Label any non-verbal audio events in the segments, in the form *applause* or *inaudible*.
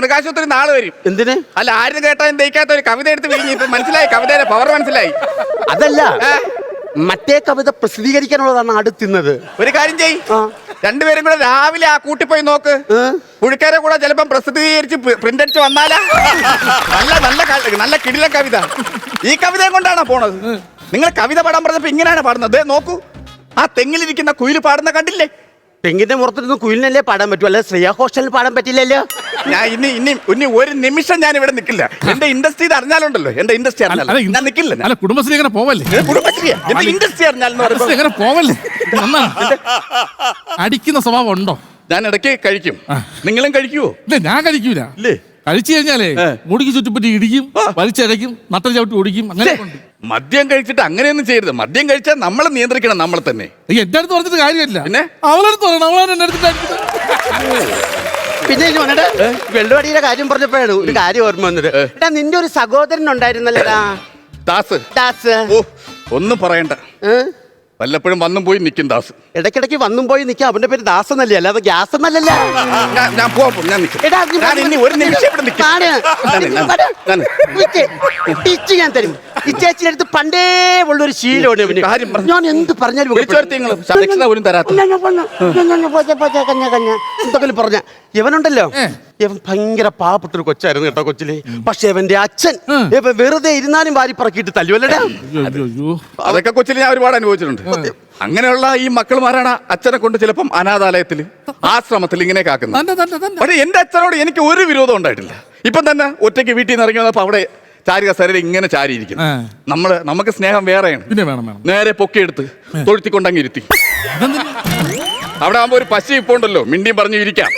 മൃഗാശുപത്രി നാളെ വരും. എന്തിന്? അല്ല ആരും കേട്ടാ ദഹിക്കാത്ത ഒരു കവിത എടുത്ത് വിരിഞ്ഞു ഇപ്പൊ മനസ്സിലായി? കവിതയുടെ പവർ മനസ്സിലായി? അതല്ല. മറ്റേ കവിത പ്രസിദ്ധീകരിക്കാനുള്ളതാണ് അടുത്തുന്നത് ഒരു കാര്യം ചെയ്. രണ്ടുപേരും കൂടെ രാവിലെ ആ കൂട്ടി പോയി നോക്ക്. പുഴുക്കാരെ കൂടെ ചിലപ്പം പ്രസിദ്ധീകരിച്ച് പ്രിന്റ് അടിച്ച് വന്നാലാ? നല്ല നല്ല നല്ല കിടില കവിത. ഈ കവിതയും കൊണ്ടാണോ പോണത്? നിങ്ങൾ കവിത പാടാൻ പറഞ്ഞപ്പോ ഇങ്ങനെയാണ് പാടുന്നത്. ദേ നോക്കൂ. ആ തെങ്ങിലിരിക്കുന്ന കുയിൽ പാടുന്ന കണ്ടില്ലേ? തെങ്ങിന്റെ പുറത്തിരുന്ന് കുയിലിനല്ലേ പാടാൻ പറ്റൂ? അല്ലെ ശ്രേയ ഹോസ്റ്റലിൽ പാടാൻ പറ്റില്ലല്ലോ? ഞാൻ ഇനി ഇനി ഇനി ഒരു നിമിഷം ഞാൻ ഇവിടെ നിൽക്കില്ല. എന്റെ ഇൻഡസ്ട്രി ഇത് അറിഞ്ഞാലുണ്ടല്ലോ. എന്റെ ഇൻഡസ്ട്രി അറിഞ്ഞാലോ? ഞാൻ നിൽക്കില്ല ഞാൻ. അല്ല കുടുംബശ്രീ അങ്ങനെ പോവല്ലേ? ഇത് കുടുംബശ്രീയാ എന്റെ ഇൻഡസ്ട്രി അറിഞ്ഞാലെന്ന് എങ്ങനെ പോവല്ലേ? അടിക്കുന്ന സ്വഭാവം ഉണ്ടോ? ഞാൻ ഇടയ്ക്ക് കഴിക്കും. നിങ്ങളും കഴിക്കുവോ? ഇല്ല ഞാൻ കഴിക്കൂല. ഇല്ലേ? കഴിച്ചു കഴിഞ്ഞാലേ. മുടിക്ക് ചുറ്റിപ്പറ്റി ഇടിക്കും. വലിച്ചടയ്ക്കും നട്ടൽ ചവിട്ടി ഓടിക്കും അങ്ങനെ ഉണ്ട്. മദ്യം കഴിച്ചിട്ട് അങ്ങനെയൊന്നും ചെയ്യരുത്. മദ്യം കഴിച്ചാൽ നമ്മളെ നിയന്ത്രിക്കണം നമ്മൾ തന്നെ. ഈ എന്റെ അടുത്ത് പറഞ്ഞിട്ട് കാര്യമില്ല. പിന്നെ? അവളടുത്ത് പറയണം അവളാണ് എന്റെ അടുത്ത്. പിന്നെ ജോനയുടെ വെള്ളുവടിയുടെ കാര്യം പറഞ്ഞപ്പോഴാണ് ഒരു കാര്യം ഓർമ്മ വന്നത്. എടാ നിന്റെ ഒരു സഹോദരൻ ഉണ്ടായിരുന്നല്ലേടാ ദാസ്. ദാസ്. ഓ ഒന്നും പറയണ്ട? വല്ലപ്പോഴും വന്നും പോയി നിൽക്കും ദാസ് ഇടയ്ക്കിടയ്ക്ക് വന്നും പോയി നിൽക്കാം അവന്റെ പേര് ദാസ് എന്നല്ലേ അല്ലാതെ ഗ്യാസ് എന്നല്ലേ ഞാൻ ഞാൻ ഞാൻ നിൽക്കും എടാ, നീ ഞാൻ ഇനി ഒരു നിമിഷം ഇവിടെ നിൽക്കും കാണ്. ഞാൻ- ഞാൻ- വരൂ. ഞാൻ- വിറ്റ്. ടിച്ച് ഞാൻ തരും അടുത്ത് പണ്ടേ ഉള്ളൊരു ശീലമാണ് ഇവന് കാര്യം പറ. ഞാൻ എന്ത് പറഞ്ഞാലും ഇവക്ക് വിളിച്ചു വരുത്തി നിങ്ങൾ. ദക്ഷിണ പോലും തരാത്ത. ഞാൻ- ഞാൻ പറഞ്ഞു. ഞാൻ- ഞാൻ- ഞാൻ പോച്ച, പോച്ച, കഞ്ഞ, കഞ്ഞ. എന്തൊക്കെയും പറഞ്ഞ ഇവനുണ്ടല്ലോ. ഇവൻ ഭയങ്കര പാവപ്പെട്ടൊരു കൊച്ചായിരുന്നു കേട്ടോ കൊച്ചിൽ. പക്ഷെ ഇവന്റെ അച്ഛൻ ഇവ വെറുതെ ഇരുന്നാലും വാരി പറക്കിയിട്ട് തല്ലുവല്ലേ. അതൊക്കെ കൊച്ചിൽ ഞാൻ ഒരുപാട് അനുഭവിച്ചിട്ടുണ്ട്. അങ്ങനെയുള്ള ഈ മക്കളുമാരാണ് അച്ഛനെ കൊണ്ട് ചിലപ്പം അനാഥാലയത്തിൽ ആശ്രമത്തിൽ ഇങ്ങനെ കാക്കുന്നത്. പക്ഷെ എന്റെ അച്ഛനോട് എനിക്ക് ഒരു വിരോധം ഉണ്ടായിട്ടില്ല. ഇപ്പം തന്നെ ഒറ്റയ്ക്ക് വീട്ടിൽ നിന്ന് ഇറങ്ങി വന്നപ്പോ അവിടെ ചാരി കസേരയിൽ ഇങ്ങനെ ചാരിയിരിക്കുന്നു ആ. നമ്മൾ നമുക്ക് സ്നേഹം വേറെയാണ്. നേരെ പൊക്കിയെടുത്ത് തൊഴുത്തിക്കൊണ്ടങ്ങ് ഇരുത്തി. അവിടെ ആകുമ്പോ ഒരു പശു ഇപ്പൊ ഉണ്ടല്ലോ. മിണ്ടിയും പറഞ്ഞു ഇരിക്കാം.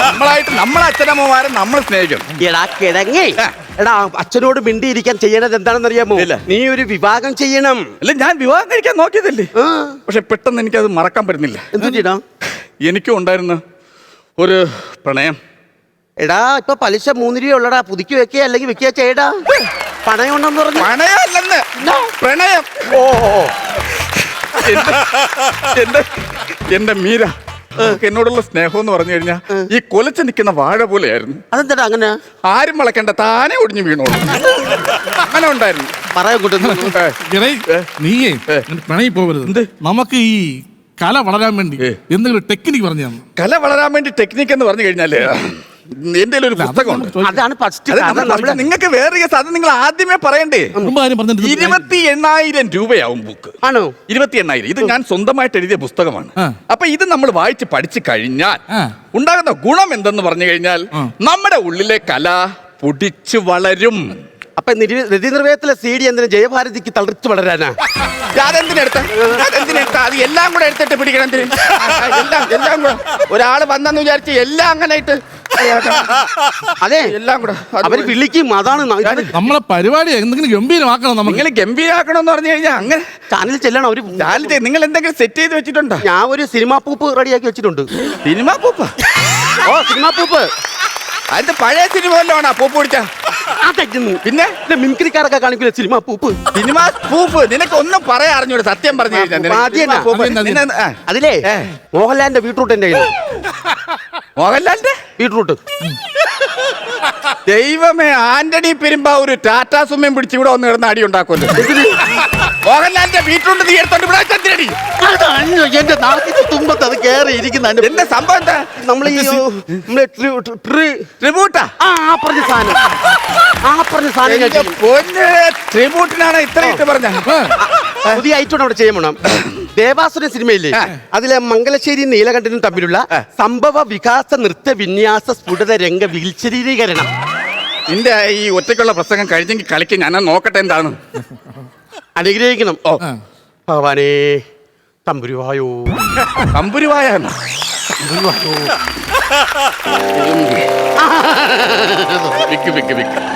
നമ്മളായിട്ട് നമ്മളെ അച്ഛനമ്മമാരെ നമ്മൾ സ്നേഹിക്കണം എടാ അച്ഛനോട് മിണ്ടി എടാ അച്ഛനോട് മിണ്ടിയിരിക്കാൻ ചെയ്യണത് എന്താണെന്ന് അറിയാമോ ഇല്ല. നീ ഒരു വിവാഹം ചെയ്യണം. അല്ല ഞാൻ വിവാഹം കഴിക്കാൻ നോക്കിയതല്ലേ? ആ. പക്ഷെ പെട്ടെന്ന് എനിക്കത് മറക്കാൻ പറ്റുന്നില്ല. എന്തു ചെയ്യണം എനിക്കും ഉണ്ടായിരുന്ന ഒരു പ്രണയം. എടാ ഇപ്പൊ പലിശ മൂന്ന് രൂപ ഉള്ളടാ. പുതുക്കി വെക്കുക അല്ലെങ്കിൽ വെക്കുക ചെയ്യടാ. പണയം ഉണ്ടെന്ന് പറഞ്ഞു പ്രണയമല്ലെന്ന് പ്രണയം. ഓ ഓ, ഓ. എന്റെ- എന്റെ എന്റെ മീര എന്നോടുള്ള സ്നേഹം എന്ന് പറഞ്ഞു കഴിഞ്ഞാ ഈ കൊലച്ച് നിൽക്കുന്ന വാഴ പോലെയായിരുന്നു. അതെന്താ അങ്ങനെ? ആരും വളക്കണ്ട താനെ ഒടിഞ്ഞു വീണോളൂ. അങ്ങനെ ഉണ്ടായിരുന്നു. പറയാൻ. നീയേ ഏ. പിണങ്ങി പോകരുത്. നമുക്ക് ഈ കല വളരാൻ വേണ്ടി എന്തെങ്കിലും ടെക്നിക്ക് പറഞ്ഞു തന്നു കല വളരാൻ വേണ്ടി ടെക്നിക്ക് എന്ന് പറഞ്ഞു കഴിഞ്ഞാൽ എന്റെ ഒരു പുസ്തകമുണ്ട് അതാണ് ഫസ്റ്റ് നിങ്ങൾക്ക് വേറെ സാധനം അത് നിങ്ങൾ ആദ്യമേ പറയണ്ടേ? ഇരുപത്തി എണ്ണായിരം രൂപയാവും ബുക്ക്. ആണോ? ഇരുപത്തി എണ്ണായിരം. ഇത് ഞാൻ സ്വന്തമായിട്ട് എഴുതിയ പുസ്തകമാണ്. അപ്പൊ ഇത് നമ്മൾ വായിച്ച് പഠിച്ചു കഴിഞ്ഞാൽ ഉണ്ടാകുന്ന ഗുണം എന്തെന്ന് പറഞ്ഞു കഴിഞ്ഞാൽ നമ്മുടെ ഉള്ളിലെ കല പൊടിച്ചു വളരും. അപ്പൊ രതിനിർവേദത്തിലെ സി ഡി എന്തിനാ ജയഭാരതിക്ക് തളിച്ചു വളരാനാ? അതെന്തിനെടുത്ത അതെന്തിനെടുത്ത അത് എല്ലാം കൂടെ എടുത്തിട്ട് പിടിക്കണം എന്തിന്? എല്ലാം എല്ലാം കൂടെ. ഒരാൾ വന്നെന്ന് വിചാരിച്ച് എല്ലാം അങ്ങനെ ഇട്ട് അതെ. എല്ലാം കൂടെ അവർ വിളിക്കും അതാണ് നമ്മളെ പരിപാടി എന്തെങ്കിലും ഗംഭീരമാക്കണം നമുക്ക്. നിങ്ങൾ ഗംഭീരാക്കണമെന്ന് പറഞ്ഞു കഴിഞ്ഞാൽ അങ്ങനെ ചാനലിൽ ചെല്ലണം അവർ ചാനലിൽ നിങ്ങൾ എന്തെങ്കിലും സെറ്റ് ചെയ്ത് വെച്ചിട്ടുണ്ടോ? ഞാൻ ഒരു സിനിമാ പൂപ്പ് റെഡിയാക്കി വെച്ചിട്ടുണ്ട്. സിനിമ പൂപ്പ്? ഓ സിനിമാ പൂപ്പ്. അതിന്റെ പഴയ സിനിമ വല്ലോണാ പൂപ്പ് പിടിച്ച? ആ തെറ്റുന്നു പിന്നെ? പിന്നെ മിമിക്രിക്കാരൊക്കെ കാണിക്കില്ല സിനിമാ പൂപ്പ്? സിനിമ പൂപ്പ്. നിനക്ക് ഒന്നും പറയാ അറിഞ്ഞൂടെ സത്യം പറഞ്ഞു കഴിഞ്ഞാൽ നിനക്ക് ആദ്യം സിനിമ പൂപ്പ്. നിന്നെ- ആ. അതിലേ ഏ. മോഹൻലാലിന്റെ വീട്ടിലോട്ട് എന്റെ കയ്യിൽ മോഹൻലാലിന്റെ ബീട്രൂട്ട്. ദൈവമേ ആന്റണി പെരുമ്പാവൂര് ടാറ്റാ സുമ്മയും പിടിച്ച് ഇവിടെ ഒന്ന് കിടന്ന് അടി ഉണ്ടാക്കുമല്ലോ. മോഹൻലാലിന്റെ ബീട്രൂട്ട് നീ എടുത്തോണ്ട് ഇവിടെ ചന്ദ്രടി എന്റെ നാട്ടിന്റെ തുമ്പത്ത് അത് കയറി ഇരിക്കുന്ന എന്റെ സംഭവം എന്താ? നമ്മൾ ഈ നമ്മളെ ട്രിബ്യൂട്ടാ ആ പറഞ്ഞ സാധനം. ആ പറഞ്ഞ സാധനം. പൊന്ന് ട്രിബ്യൂട്ടിനാണ് ഇത്ര ഇട്ട് പറഞ്ഞ പുതിയ ഐറ്റം അവിടെ ചെയ്യണം. ദേവാസുര സിനിമയില്ലേ? അതിലെ മംഗലശ്ശേരി നീലകണ്ഠനും തമ്മിലുള്ള സംഭവ വികാസ നൃത്ത വിന്യാസ സ്ഫുടത രംഗ വിൽശരീകരണം. നിന്റെ ഈ ഒറ്റയ്ക്കുള്ള പ്രസംഗം കഴിഞ്ഞെങ്കിൽ കളിക്ക് ഞാൻ നോക്കട്ടെ എന്താണ്? അനുഗ്രഹിക്കണം. ഓ. ഭഗവാനേ തമ്പുരുവായോ. കമ്പുരുവായാണ് *laughs* *laughs* വിക്ക് വിക്ക് വിക്ക്.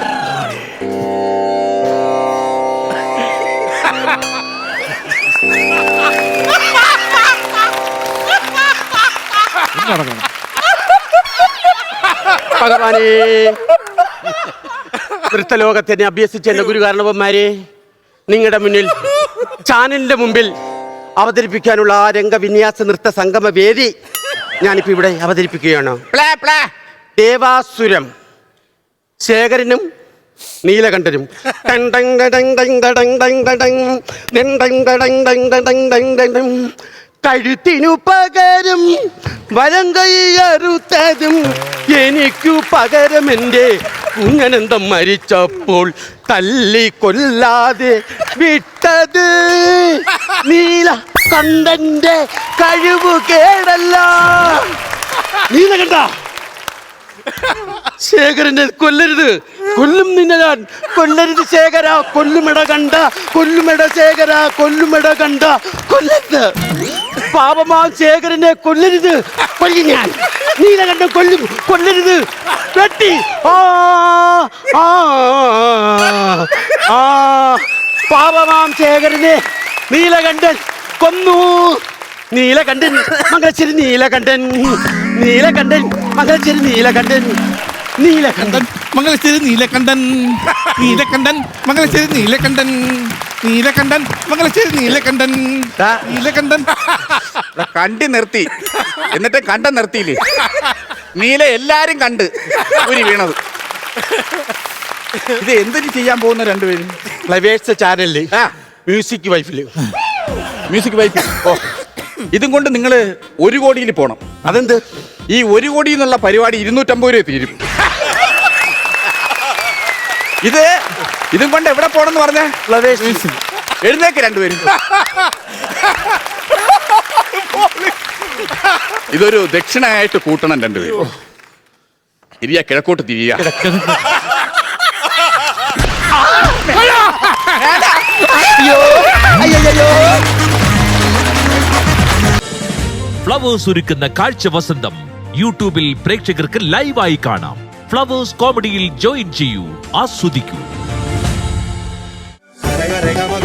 നടക്കണം ഭഗവാനേ നൃത്തലോകത്തിനെ അഭ്യസിച്ച എന്റെ ഗുരു കാരണവന്മാരെ നിങ്ങളുടെ മുന്നിൽ ചാനലിന്റെ മുമ്പിൽ അവതരിപ്പിക്കാനുള്ള ആ രംഗവിന്യാസ നൃത്ത സംഗമ വേദി ഞാനിപ്പോ ഇവിടെ അവതരിപ്പിക്കുകയാണ് പ്ലേ പ്ലേ ദേവാസുരം ശേഖരനും നീലകണ്ഠനും കഴുത്തിനു പകരം വലം കൈയറുത്തതും എനിക്കു പകരം എന്റെ കുഞ്ഞനന്തം മരിച്ചപ്പോൾ തല്ലി കൊല്ലാതെ വിട്ടത്. നീല കണ്ടന്റെ കഴിവ് കേടല്ല. നീല കണ്ട. ശേഖരനെ കൊല്ലരുത്. കൊല്ലും നിന്നെ ഞാൻ. കൊല്ലരുത് ശേഖര. കൊല്ലുമിട കണ്ട. കൊല്ലുമിട ശേഖര. കൊല്ലുമിട കണ്ട. കൊല്ലരുത്. പാപമാ ശേഖരനെ കൊല്ലരുത്. കൊല്ലി ഞാൻ. നീലകണ്ഠൻ കൊല്ലും. കൊല്ലരുത്. വെട്ടി. ആ ആ. ആ. പാപമാം ശേഖരനെ നീലകണ്ഠൻ കൊന്നു. നീലകണ്ഠൻ മംഗലശ്ശേരി നീലകണ്ഠൻ. നീലകണ്ഠൻ മംഗലശ്ശേരി നീലകണ്ഠൻ. നീലകണ്ഠൻ മംഗലശ്ശേരി നീലകണ്ഠൻ. നീലകണ്ഠൻ മംഗലശ്ശേരി നീലകണ്ഠൻ. നീലകണ്ഠൻ മംഗലശ്ശേരി നീലകണ്ഠൻ. ദാ. നീലകണ്ഠൻ. ഇവിടെ കണ്ടി നിർത്തി. എന്നിട്ട് കണ്ട നിർത്തിയില്ലേ? നീല എല്ലാരും കണ്ട് ഒരു വീണത്. ഇത് എന്തിന് ചെയ്യാൻ പോകുന്ന രണ്ടുപേരും? ഫ്ലവേഴ്സ് ചാനലിൽ ആ. മ്യൂസിക് വൈഫിൽ. Music wife. ഓ. ഇതും കൊണ്ട് നിങ്ങൾ ഒരു കോടിയിൽ പോണം. അതെന്ത്? ഈ ഒരു കോടി എന്നുള്ള പരിപാടി ഇരുന്നൂറ്റമ്പത് രൂപ തീരും. ഇത് ഇതും കൊണ്ട് എവിടെ പോണെന്ന് പറഞ്ഞേ? ഫ്ലവേഴ്സ് എഴുന്നേക്ക് രണ്ടുപേരും. ഇതൊരു ദക്ഷിണയായിട്ട് കൂട്ടണം രണ്ടുപേരും. തിരിയ കിഴക്കോട്ട് തിരിയ. ഫ്ലവേഴ്സ് ഒരുക്കുന്ന കാഴ്ച വസന്തം. യൂട്യൂബിൽ പ്രേക്ഷകർക്ക് ലൈവായി കാണാം. ഫ്ലവേഴ്സ് കോമഡിയിൽ ജോയിൻ ചെയ്യൂ ആസ്വദിക്കൂ.